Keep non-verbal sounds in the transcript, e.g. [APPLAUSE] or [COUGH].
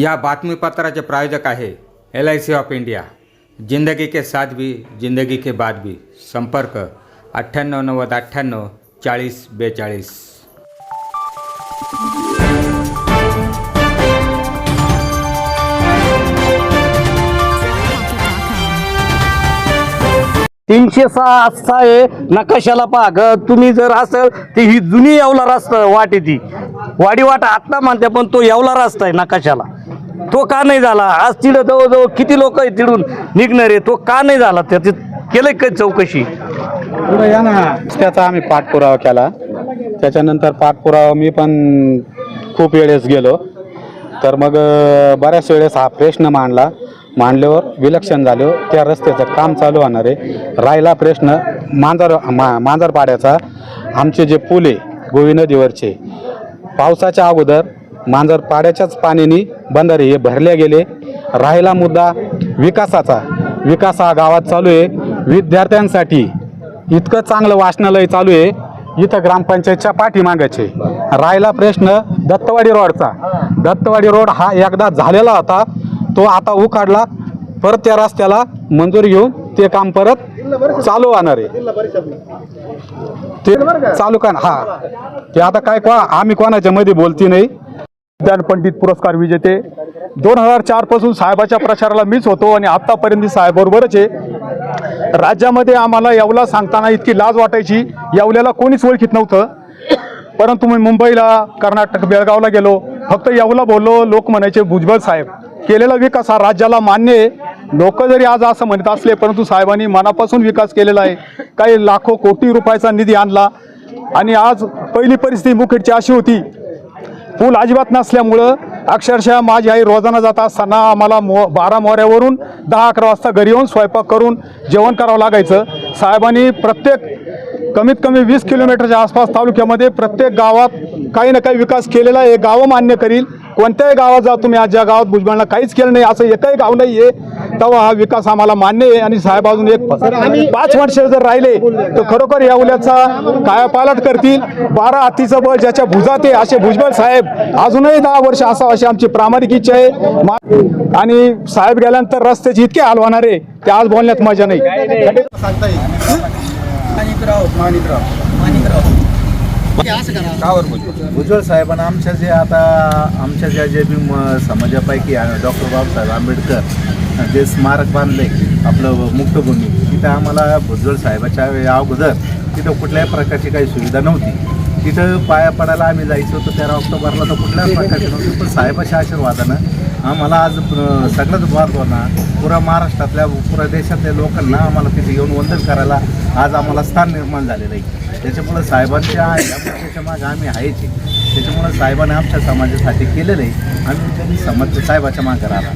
या बातमीपत्राचे प्रायोजक आहे L I C of India जिंदगी के साथ भी जिंदगी के बाद भी. संपर्क अठ्ठ्याण्णव नव्वद अठ्ठ्याण्णव चाळीस बेचाळीस. तीनशे सहा असा आहे. नकाशाला पहा ग तुम्ही जर असेल तर ही जुनी यावला रस्ता वाट आहे ती. वाडी वाट आत्ता मानते पण तो येवला रस्ता आहे नकाशाला तो का नाही झाला? आज तिथं जवळजवळ किती लोक आहे तिथून निघणार? आहे तो का नाही झाला? त्याची केलं का चौकशी? या ना. त्याचा आम्ही पाठपुरावा केला. त्याच्यानंतर पाठपुरावा मी पण खूप वेळेस गेलो. तर मग बऱ्याच वेळेस हा प्रश्न मांडला. मांडल्यावर विलक्षण झाले. त्या रस्त्याचं काम चालू होणार आहे. राहिला प्रश्न मांजर मा मांजरपाड्याचा. आमचे जे पूल आहे गोवी नदीवरचे पावसाच्या अगोदर मांजरपाड्याच्याच पाण्याने बंधारे हे भरले गेले. राहिला मुद्दा विकासाचा. विकास हा गावात चालू आहे. विद्यार्थ्यांसाठी इतकं चांगलं वाचनालय चालू आहे. इथं ग्रामपंचायतच्या पाठीमागाचे. राहिला प्रश्न दत्तवाडी रोडचा. दत्तवाडी रोड हा एकदा झालेला होता. तो आता उखाडला. परत त्या रस्त्याला मंजुरी घेऊन ते काम परत चालू आणणार आहे. ते चालू का हा. ते आता काय को आम्ही कोणाच्या मध्ये बोलती नाही. ज्ञान पंडित पुरस्कार विजेते. दोन हजार चारपासून साहेबाच्या प्रचाराला मीच होतो आणि आत्तापर्यंत साहेबरोबरच आहे. राज्यामध्ये आम्हाला येवला सांगताना इतकी लाज वाटायची. येवल्याला कोणीच ओळखीत नव्हतं. परंतु मी मुंबईला कर्नाटक बेळगावला गेलो. फक्त येवला बोललो लोक म्हणायचे भुजबळ साहेब केलेला विकास हा राज्याला मान्य आहे. लोक जरी आज असं म्हणत असले परंतु साहेबांनी मनापासून विकास केलेला आहे. काही लाखो कोटी रुपयाचा निधी आणला. आणि आज पहिली परिस्थिती मुखेडची अशी होती पूल अजिबात नसल्यामुळं अक्षरशः माझी आई रोजाना जात असताना आम्हाला मो बारा मोऱ्यावरून दहा अकरा वाजता घरी येऊन स्वयंपाक करून जेवण करावं लागायचं. साहेबांनी प्रत्येक कमीत कमी वीस किलोमीटरच्या आसपास तालुक्यामध्ये प्रत्येक गावात काही ना काही विकास केलेला आहे. हे गावं मान्य करील. कोणत्याही गावात जा तुम्ही आज ज्या गावात भुजबळांना काहीच केलं नाही असं एकही गाव नाही आहे तेव्हा हा विकास आम्हाला मान्य आहे आणि साहेब अजून एक पाच वर्ष जर राहिले तर खरोखर या उल्याचा कायापालट करतील. बारा हातीचं बळ ज्याच्या भुजात आहे असे भुजबळ साहेब अजूनही दहा वर्ष असावं अशी आमची प्रामाणिक इच्छा आहे. आणि साहेब गेल्यानंतर रस्त्याचे इतके हाल होणार आहे ते आज बोलण्यात मजा नाही. भुजबळ साहेबांना आमच्या जे आता आमच्या ज्या जे बी समाजापैकी डॉक्टर बाबासाहेब आंबेडकर जे स्मारक बांधले आपलं मुक्तभूमी तिथं आम्हाला भुजबळ साहेबाच्या अगोदर तिथं कुठल्याही प्रकारची काही सुविधा नव्हती. तिथं पाया पडायला आम्ही जायचो होतो तेरा ऑक्टोबरला तर कुठल्याच [LAUGHS] प्रकारची नव्हती. पण साहेबाच्या आशीर्वादानं आम्हाला आज अं, सगळ्याच महत्त्वाना पुरा महाराष्ट्रातल्या पुऱ्या देशातल्या लोकांना आम्हाला तिथे येऊन वंदन करायला आज आम्हाला स्थान निर्माण झालेलं आहे. त्याच्यामुळं साहेबांच्या या पक्षाच्या मागे आम्ही आहेच. आहे. त्याच्यामुळं साहेबांनी आमच्या समाजासाठी केलेलं आहे. आम्ही त्यांनी समाज साहेबाच्या मागे राहणार.